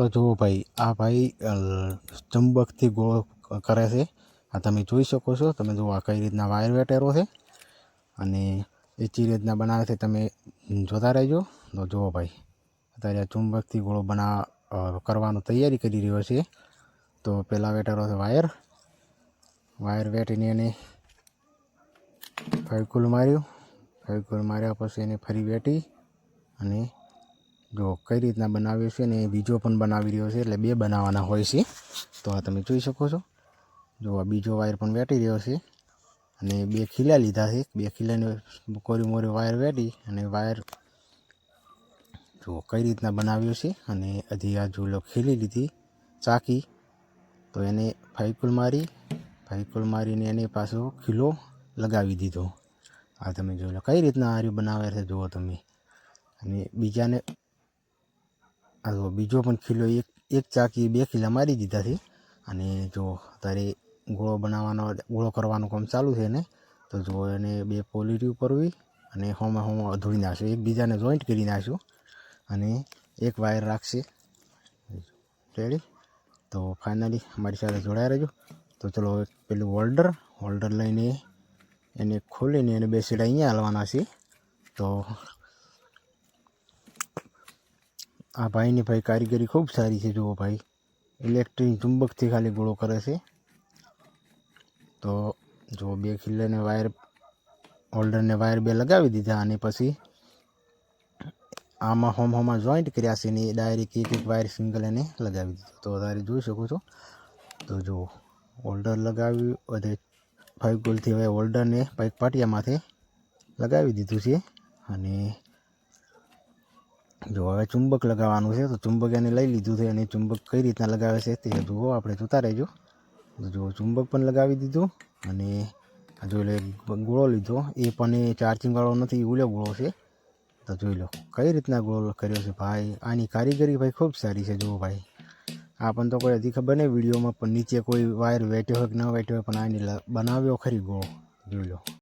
તો જુઓ ભાઈ, આ ભાઈ ચુંબકથી ગોળો કરે છે. આ તમે જોઈ શકો છો, તમે જુઓ આ કઈ રીતના વાયર વેટેરો છે. અને એ ચી રીતના બનાવે છે, તમે જોતા રહેજો. તો જુઓ ભાઈ, અત્યારે આ ચુંબકથી ગોળો બના કરવાનું તૈયારી કરી રહ્યો છે. તો પહેલાં વેટેરો છે વાયર. વાયર વેટીને એને ફેવિકુલ માર્યું. ફેવિકુલ માર્યા પછી એને ફરી વેટી અને જો કઈ રીતના બનાવ્યો છે ને બીજો પણ બનાવી રહ્યો છે, એટલે બે બનાવવાના હોય છે. તો આ તમે જોઈ શકો છો. જો આ બીજો વાયર પણ વેટી રહ્યો છે અને બે ખીલા લીધા છે. બે ખીલાને કોરી મોરી વાયર વેટી અને વાયર જો કઈ રીતના બનાવ્યો છે અને હજી આ જો ખીલી લીધી ચાકી તો એને ફાઈકુલ મારી ફાઈકુલ મારીને એને પાછો ખીલો લગાવી દીધો. આ તમે જોઈ લો કઈ રીતના આર્યું બનાવે છે, જુઓ તમે. અને બીજાને આ જો બીજો પણ ખીલો એક એક ચાકી બે ખીલા મારી દીધા છે. અને જો અત્યારે ગોળો બનાવવાનો, ગોળો કરવાનું કામ ચાલુ છે ને તો જો એને બે પોલીટી ઉપરવી અને હોમાં હોમાં અધૂરી નાખશું. એકબીજાને જોઈન્ટ કરી નાખશું અને એક વાયર રાખશે. રેડી તો ફાઇનલી અમારી સાથે જોડાઈ રહેજો. તો ચલો પેલું હોલ્ડર હોલ્ડર લઈને એને ખોલીને એને બે સીડા અહીંયા હાલવાના છે. તો આ ભાઈની ભાઈ કારીગરી ખૂબ સારી છે, જુઓ ભાઈ. ઇલેક્ટ્રિક ચુંબકથી ખાલી ગોળો કરે છે. તો જો બે ખિલ્લેને વાયર હોલ્ડરને વાયર બે લગાવી દીધા અને પછી આમાં હોમ હોમાં જોઈન્ટ કર્યા છે ને ડાયરેક્ટ એક એક વાયર સિંગલ એને લગાવી દીધો. તો વધારે જોઈ શકો છો. તો જો હોલ્ડર લગાવ્યું, બધે ફાઈવ ગોલથી હવે હોલ્ડરને પાઇક પાટિયામાંથી લગાવી દીધું છે. અને જો હવે ચુંબક લગાવવાનું છે, તો ચુંબક એને લઈ લીધું છે અને ચુંબક કઈ રીતના લગાવે છે તે જુઓ આપણે જોતા રહેજો. જો ચુંબક પણ લગાવી દીધું અને જોઈ લો ગોળો લીધો. એ પણ એ ચાર્જિંગ વાળો નથી ઉલ્યો ગોળો છે. તો જોઈ લો, કઈ રીતના ગોળો કર્યો છે ભાઈ? આની કારીગરી ભાઈ ખૂબ સારી છે, જુઓ ભાઈ. આ પણ તો કોઈ હજી ખબર નહીં, વિડીયોમાં પણ નીચે કોઈ વાયર વેટ્યો હોય કે ન વેટ્યો હોય, પણ આની બનાવ્યો ખરી ગોળો. જોઈ લો.